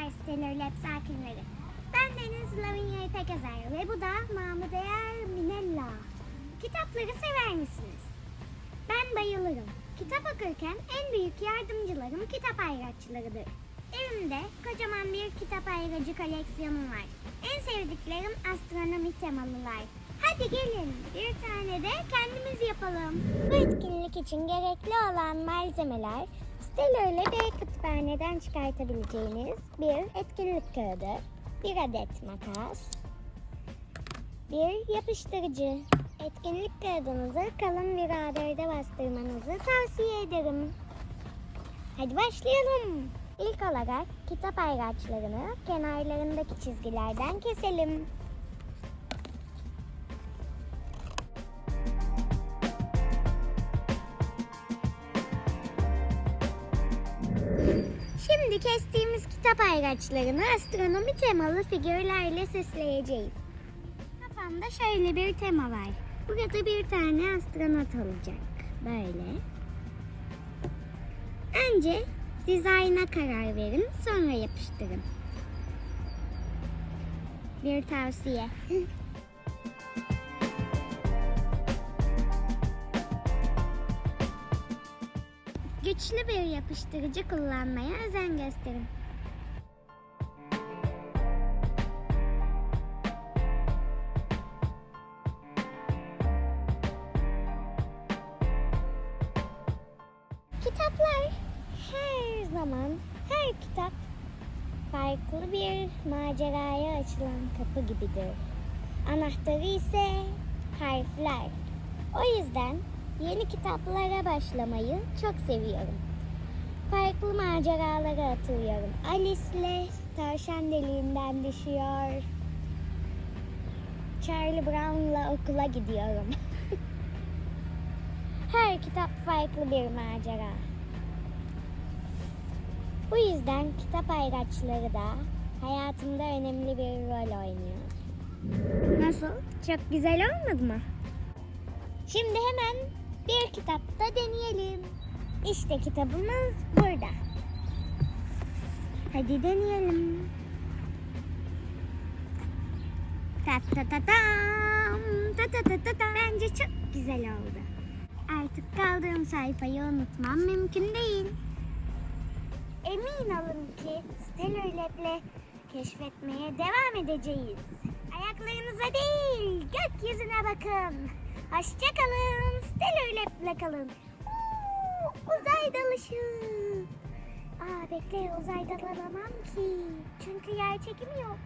Üniversiteleri Lab sakinleri. Ben Deniz Lavinia İpek ve bu da Mahmut Eğer Minella. Kitapları sever misiniz? Ben bayılırım. Kitap okurken en büyük yardımcılarım kitap ayraççılarıdır. Evimde kocaman bir kitap ayracı koleksiyonum var. En sevdiklerim astronomi temalılar. Hadi gelin bir tane de kendimiz yapalım. Bu etkinlik için gerekli olan malzemeler ile bir kütüphaneden çıkartabileceğiniz bir etkinlik kağıdı, bir adet makas, bir yapıştırıcı. Etkinlik kağıdınızı kalın bir A4'e bastırmanızı tavsiye ederim. Hadi başlayalım. İlk olarak kitap ayraçlarını kenarlarındaki çizgilerden keselim. Şimdi kestiğimiz kitap ayraçlarını astronomi temalı figürlerle süsleyeceğiz. Kafamda şöyle bir tema var. Burada bir tane astronot olacak. Böyle. Önce dizayna karar verin, sonra yapıştırın. Bir tavsiye. Güçlü bir yapıştırıcı kullanmaya özen gösterin. Kitaplar her zaman, her kitap farklı bir maceraya açılan kapı gibidir. Anahtarı ise harfler. O yüzden yeni kitaplara başlamayı çok seviyorum. Farklı maceralara atılıyorum. Alice'le tavşan deliğinden düşüyor. Charlie Brown'la okula gidiyorum. Her kitap farklı bir macera. Bu yüzden kitap ayraçları da hayatımda önemli bir rol oynuyor. Nasıl? Çok güzel olmadı mı? Şimdi hemen bir kitapta deneyelim. İşte kitabımız burada. Hadi deneyelim. Ta ta ta tam, ta ta ta ta tam. Bence çok güzel oldu. Artık kaldığım sayfayı unutmam mümkün değil. Emin olun ki Stellar Lab'le keşfetmeye devam edeceğiz. Ayaklarınıza değil, gökyüzüne bakın. Hoşçakalın, Stellar Lab'le kalın. Uuu, uzay dalışı. Aa bekle, uzay dalamam ki. Çünkü yer çekimi yok.